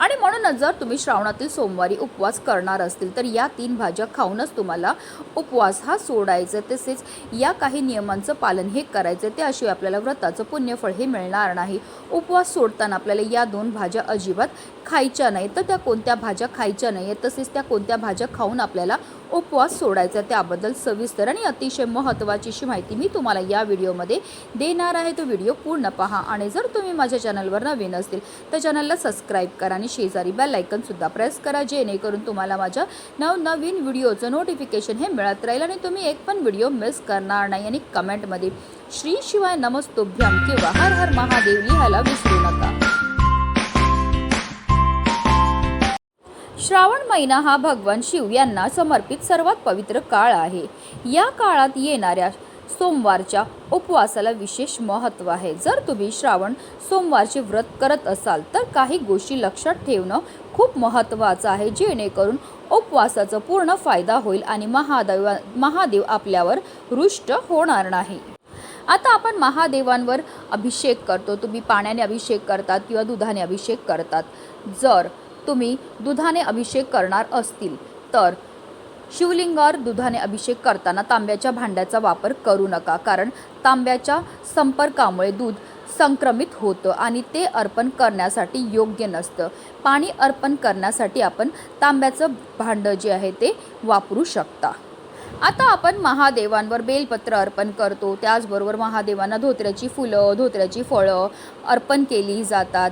आणि म्हणूनच जर तुम्ही श्रावणातील सोमवारी उपवास करणार असतील तर या तीन भाज्या खाऊनच तुम्हाला उपवास हा सोडायचा तसेच या काही नियमांचं पालन हे करायचं त्याशिवाय आपल्याला व्रताचं पुण्यफळ हे मिळणार नाही. उपवास सोडताना आपल्याला या दोन भाज्या अजिबात खायच्या नाही तर त्या कोणत्या भाज्या खायच्या नाही आहेत तसेच त्या कोणत्या भाज्या खाऊन आपल्याला उपवास सोडायचा त्याबद्दल सविस्तर आणि अतिशय महत्त्वाची अशी माहिती मी तुम्हाला या व्हिडिओमध्ये देणार आहे. तो व्हिडिओ पूर्ण पहा आणि जर तुम्ही माझ्या चॅनलवर नवीन असतील तर चॅनलला सबस्क्राईब करा आणि शेजारी बेल प्रेस करा जेणेकरून तुम्हाला माझ्या नवनवीन व्हिडिओचं नोटिफिकेशन हे मिळत राहील आणि तुम्ही एक पण व्हिडिओ मिस करणार नाही आणि कमेंटमध्ये श्री शिवाय नमस्तोभ्याम किंवा हर हर महादेव लिहायला विसरू नका. श्रावण महिना हा भगवान शिव यांना समर्पित सर्वात पवित्र काळ आहे. या काळात येणाऱ्या सोमवारच्या उपवासाला विशेष महत्त्व आहे. जर तुम्ही श्रावण सोमवारचे व्रत करत असाल तर काही गोष्टी लक्षात ठेवणं खूप महत्त्वाचं आहे. जेणेकरून उपवासाचा पूर्ण फायदा होईल आणि महादेव महादेव आपल्यावर रुष्ट होणार नाही. आता आपण महादेवांवर अभिषेक करतो. तुम्ही पाण्याने अभिषेक करतात किंवा दुधाने अभिषेक करतात. जर तुम्ही दुधाने अभिषेक करणार असतील. तर शिवलिंगावर दुधाने अभिषेक करताना तांब्याच्या भांड्याचा वापर करू नका कारण तांब्याच्या संपर्कामुळे दूध संक्रमित होतं आणि ते अर्पण करण्यासाठी योग्य नसतं. पाणी अर्पण करण्यासाठी आपण तांब्याचं भांडं जे आहे ते वापरू शकता. आता आपण महादेवांवर बेलपत्र अर्पण करतो. त्याचबरोबर महादेवांना धोत्र्याची फुलं धोत्र्याची फळं अर्पण केली जातात.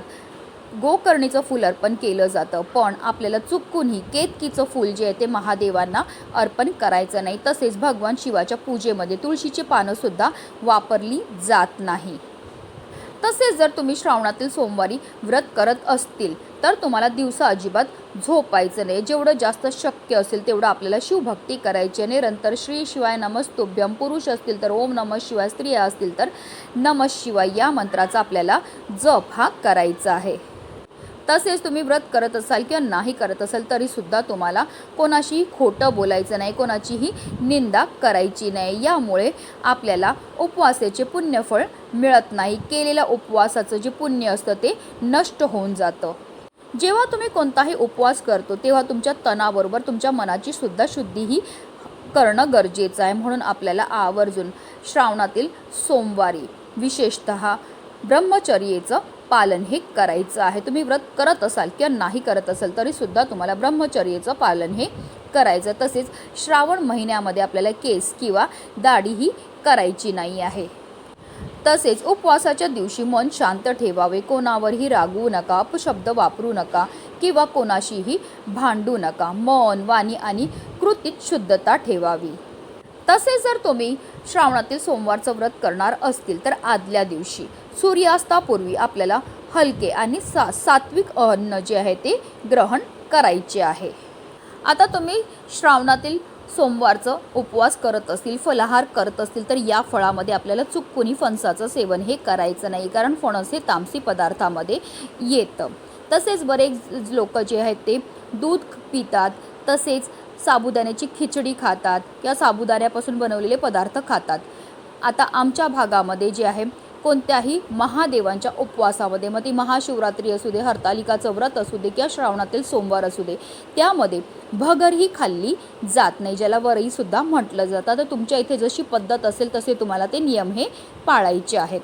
गोकर्णीचं फूल अर्पण केलं जातं. पण आपल्याला चुकूनही केतकीचं फूल जे आहे ते महादेवांना अर्पण करायचं नाही. तसेच भगवान शिवाच्या पूजेमध्ये तुळशीची पानंसुद्धा वापरली जात नाही. तसेच जर तुम्ही श्रावणातील सोमवारी व्रत करत असतील तर तुम्हाला दिवसा अजिबात झोपायचं नाही. जेवढं जास्त शक्य असेल तेवढं आपल्याला शिवभक्ती करायची आणि नंतर श्री शिवाय नमस्तुभ्यम पुरुष असतील तर ओम नम शिवाय स्त्रिया असतील तर नम शिवाय या मंत्राचा आपल्याला जप हा करायचा आहे. तसेच तुम्ही व्रत करत असाल किंवा नाही करत असाल तरीसुद्धा तुम्हाला कोणाशीही खोटं बोलायचं नाही कोणाचीही निंदा करायची नाही. यामुळे आपल्याला उपवासाचे पुण्यफळ मिळत नाही. केलेल्या उपवासाचं जे पुण्य असतं ते नष्ट होऊन जातं. जेव्हा तुम्ही कोणताही उपवास करतो तेव्हा तुमच्या तणाबरोबर तुमच्या मनाची सुद्धा शुद्धीही करणं गरजेचं आहे. म्हणून आपल्याला आवर्जून श्रावणातील सोमवारी विशेषत ब्रह्मचर्येचं पालन हे करायचं आहे. तुम्ही व्रत करत असाल किंवा नाही करत असाल तरीसुद्धा तुम्हाला ब्रह्मचर्येचं पालन हे करायचं. तसेच श्रावण महिन्यामध्ये आपल्याला केस किंवा दाढी ही करायची नाही आहे. तसेच उपवासाच्या दिवशी मन शांत ठेवावे. कोणावरही रागवू नका अपशब्द वापरू नका किंवा कोणाशीही भांडू नका. मन वाणी आणि कृतीत शुद्धता ठेवावी. तसेच जर तुम्ही श्रावणातील सोमवारचं व्रत करणार असतील तर आदल्या दिवशी सूर्यास्तापूर्वी आपल्याला हलके आणि सा सात्विक अन्न जे आहे ते ग्रहण करायचे आहे. आता तुम्ही श्रावणातील सोमवारचं उपवास करत असतील फलाहार करत असतील तर या फळामध्ये आपल्याला चुकूनही फणसाचं सेवन हे करायचं नाही कारण फणस हे तामसी पदार्थामध्ये येतं. तसेच बरेच लोक जे आहेत ते दूध पितात तसेच साबुदाण्याची खिचडी खातात किंवा साबुदाण्यापासून बनवलेले पदार्थ खातात. आता आमच्या भागामध्ये जे आहे कोणत्याही महादेवांच्या उपवासामध्ये. मग ती महाशिवरात्री असू दे हरतालिकाचं व्रत असू दे किंवा श्रावणातील सोमवार असू दे त्यामध्ये भगर ही खाल्ली जात नाही ज्याला वरईसुद्धा म्हटलं जातं. तर तुमच्या इथे जशी पद्धत असेल तसे तुम्हाला ते नियम हे पाळायचे आहेत.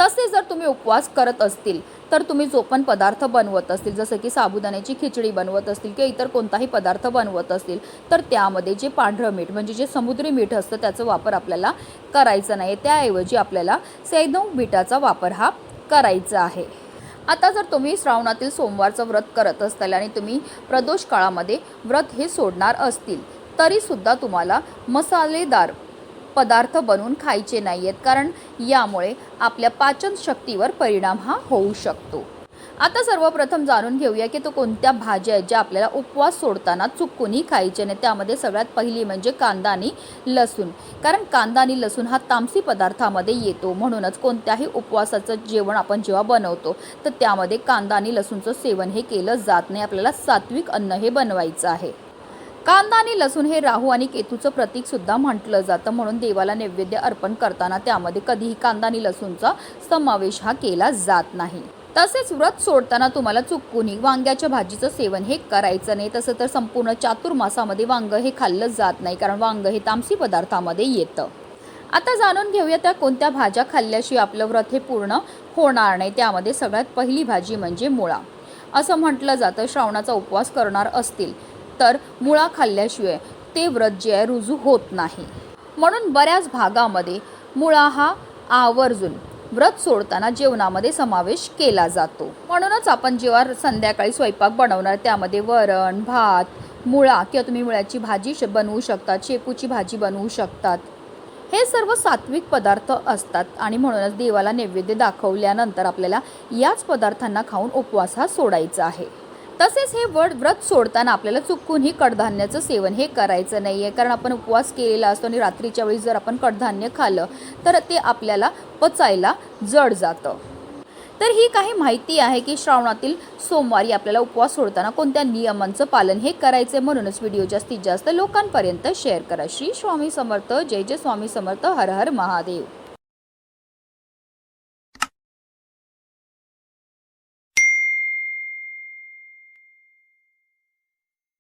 तसे जर तुम्ही उपवास करत असतील तर तुम्ही जो पण पदार्थ बनवत असतील जसं की साबुदाण्याची खिचडी बनवत असतील किंवा इतर कोणताही पदार्थ बनवत असतील तर त्यामध्ये जे पांढरं मीठ म्हणजे जे समुद्री मीठ असतं त्याचा वापर आपल्याला करायचा नाही. त्याऐवजी आपल्याला सैनव मीठाचा वापर हा करायचा आहे. आता जर तुम्ही श्रावणातील सोमवारचं व्रत करत असताल आणि तुम्ही प्रदोष काळामध्ये व्रत हे सोडणार असतील तरीसुद्धा तुम्हाला मसालेदार पदार्थ बनवून खायचे नाही आहेत कारण यामुळे आपल्या पाचन शक्तीवर परिणाम हा होऊ शकतो. आता सर्वप्रथम जाणून घेऊया की तो कोणत्या भाज्या आहेत ज्या आपल्याला उपवास सोडताना चुकूनही खायचे नाही त्यामध्ये सगळ्यात पहिली म्हणजे कांदा आणि लसूण. कारण कांदा आणि लसूण हा तामसी पदार्थामध्ये येतो. म्हणूनच कोणत्याही उपवासाचं जेवण आपण जेव्हा बनवतो तर त्यामध्ये कांदा आणि लसूणचं सेवन हे केलं जात नाही. आपल्याला सात्विक अन्न हे बनवायचं आहे. कांदा आणि लसूण हे राहू आणि केतूचं प्रतीक सुद्धा म्हटलं जातं म्हणून देवाला नैवेद्य अर्पण करताना त्यामध्ये कधीही कांदा आणि लसूणचा समावेश हा केला जात नाही. तसेच व्रत सोडताना तुम्हाला चुकूनही वांग्याच्या भाजीचं सेवन हे करायचं नाही. तसं तर संपूर्ण चातुर्मासामध्ये वांग हे खाल्लं जात नाही कारण वांग हे तामसी पदार्थामध्ये येतं. आता जाणून घेऊया त्या कोणत्या भाज्या खाल्ल्याशिवाय आपलं व्रत हे पूर्ण होणार नाही. त्यामध्ये सगळ्यात पहिली भाजी म्हणजे मुळा. असं म्हटलं जातं. श्रावणाचा उपवास करणार असतील. तर मुळा खाल्ल्याशिवाय ते व्रत जे आहे रुजू होत नाही. म्हणून बऱ्याच भागामध्ये मुळा हा आवर्जून व्रत सोडताना जेवणामध्ये समावेश केला जातो. म्हणूनच आपण जेव्हा संध्याकाळी स्वयंपाक बनवणार त्यामध्ये वरण भात मुळा किंवा तुम्ही मुळ्याची भाजी श- बनवू शकतात शेपूची भाजी बनवू शकतात. हे सर्व सात्विक पदार्थ असतात आणि म्हणूनच देवाला नैवेद्य दाखवल्यानंतर आपल्याला याच पदार्थांना खाऊन उपवास हा सोडायचा आहे. तसेच हे वड व्रत सोडताना आपल्याला चुकूनही कडधान्याचं सेवन हे करायचं नाही आहे कारण आपण उपवास केलेला असतो आणि रात्रीच्या वेळी जर आपण कडधान्य खाल्लं तर ते आपल्याला पचायला जड जातं. तर ही काही माहिती आहे की श्रावणातील सोमवारी आपल्याला उपवास सोडताना कोणत्या नियमांचं पालन हे करायचे म्हणूनच व्हिडिओ जास्तीत जास्त लोकांपर्यंत शेअर करा. श्री स्वामी समर्थ. जय जय स्वामी समर्थ. हर हर महादेव.